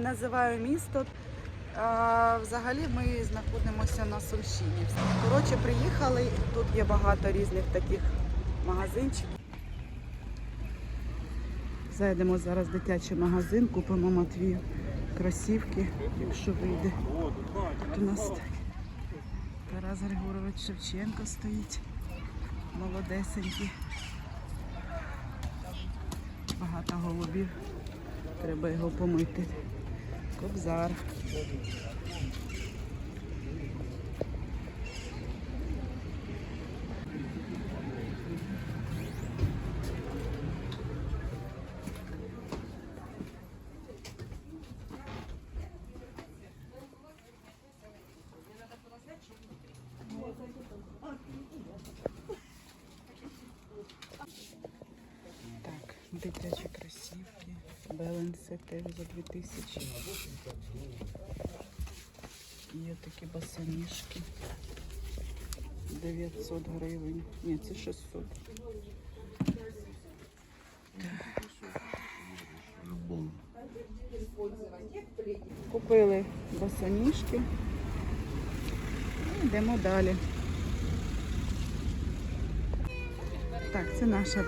називаю місто. А, взагалі ми знаходимося на Сумщині. Коротше, приїхали. Тут є багато різних таких магазинчиків. Зайдемо зараз в дитячий магазин, купимо Матвію кросівки, якщо вийде. Тут у нас. Тарас Григорович Шевченко стоїть. Молодесенький. Багато голубів. Треба його помити. Кобзар. Так, дитячі. Беленси теж за 2000. Є такі босоніжки. 900 гривень. Ні, це 600. Купили босоніжки. І Йдемо далі. Так, це наша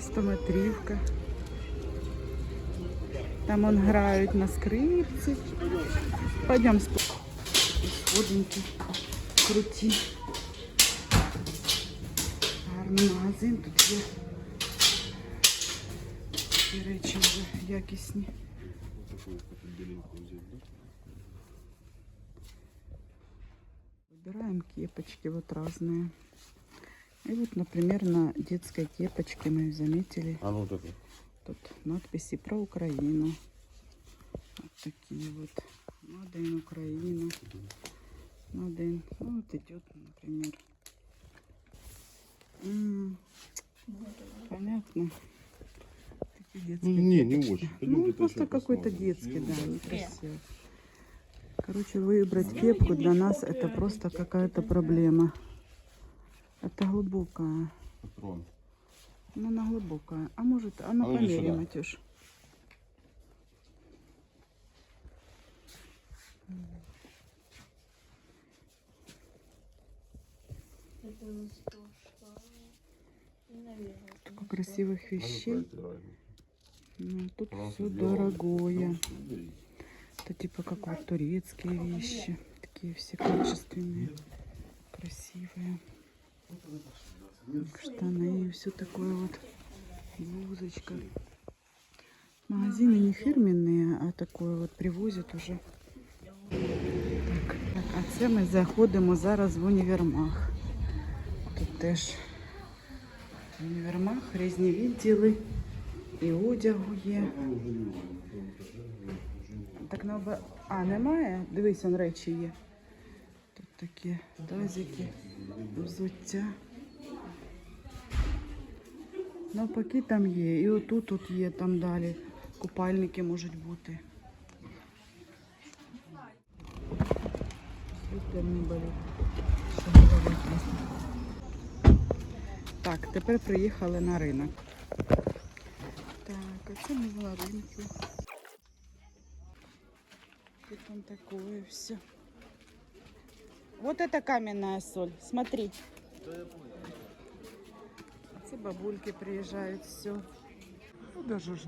стометрівка. Там он грають на скрипці. Пойдемо спо- сходинки круті. Гарний магазин тут є. Ці речі вже якісні. Выбираем кепочки вот разные. И вот, например, на детской кепочке мы заметили А ну такой. тут надписи про Украину. Вот такие вот. Made in Украина. Made in. Ну, вот идет, например. М, Понятно. Такие детские Ну, не, не очень. Пойдем Ну, просто какой-то детский, да, некрасивый. Короче, выбрать кепку для нас это просто какая-то проблема. Это глубокая. Патрон. Ну, она глубокая. А может, она А ну, иди померяем. Матюш. Сколько красивых А вещей. Ну, тут все дорогое. Это типа как вот турецкие вещи. Такие все качественные, красивые. Штаны и все такое вот. Блузочка. Магазины не фирменные, а такое вот привозят уже. Так, так, а це ми заходимо зараз в універмаг. Тут теж універмаг, різні відділи і одягу є. Так на оба... А, немає? Дивись, он речі є. Тут такі тазики, взуття. Навпаки там є. І отут тут є, там далі. Купальники можуть бути. Так, тепер приїхали на ринок. Так, а це ми в ринку. И там такое все. Вот это каменная соль. Смотри. Эти бабульки приезжают, все. Ну, даже ж-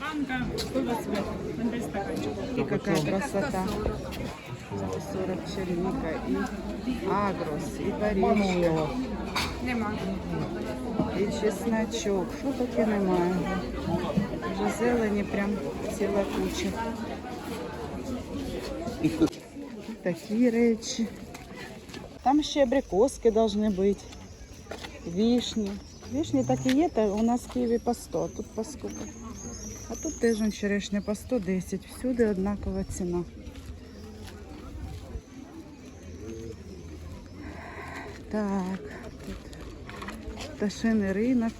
Банка 125, там 5 стаканчиков. И какая красота. 140 черника и агрос, и баришка, Нема. і чесночок. Що таке немає? Вже зелені прям ціла куча. Такі речі. Там ще абрикоски должны бути. Вишні. Вишні так і є, та у нас в Києві по 100, а тут по скільки. А тут теж он черешня по 110. Всюди однакова ціна. Так, тут пташиний ринок.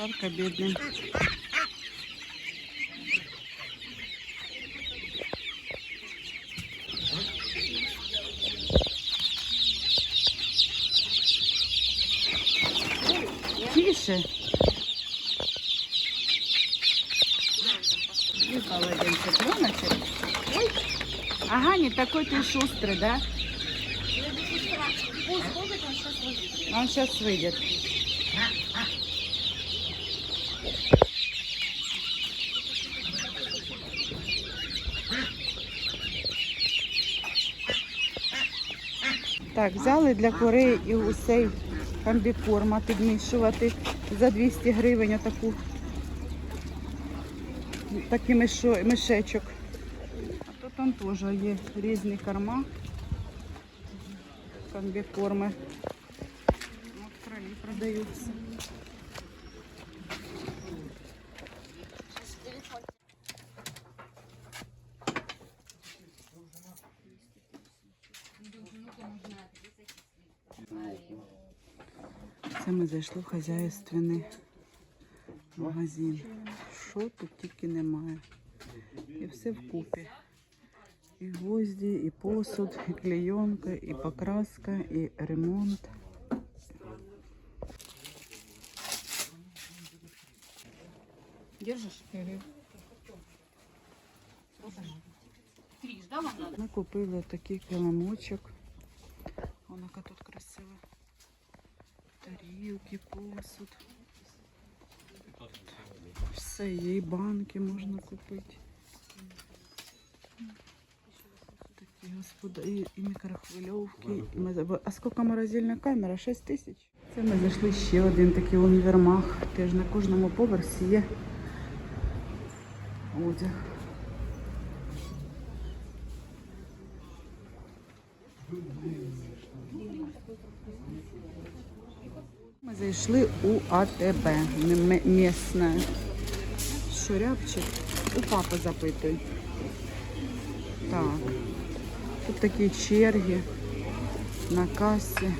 Жарко бідним. Тише. Выпал один цыпленочек. Ага, не такой ты шустрый, да? Он сейчас выйдет. Так, взяли для курей і гусей комбікорма підмішувати за 200 гривень отаку. Такий мишечок. А тут там теж є різні корма. Комбікорми. От краї продаються. Це ми зайшли в хазяйственний магазин. Що тут тільки немає. І все вкупі. І гвозді, і посуд, і клейонка, і покраска, і ремонт. Держиш? Ми купили такий килимочок. Вон тут красива. Тарілки, посуд. Все є, банки можна купити. Такі господа, і, і мікрохвильовки. А скільки морозильна камера? 6 тисяч. Це ми зайшли ще один такий універмаг. Теж на кожному поверсі є одяг. Ми зайшли у АТБ місне. Що, рябчик? У папи запитуй. Так. Тут такі черги на касі.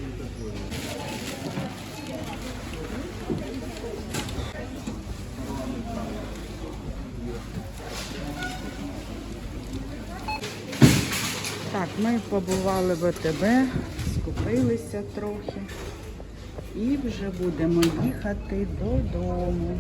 Так, ми побували в АТБ, скупилися трохи і вже будемо їхати додому.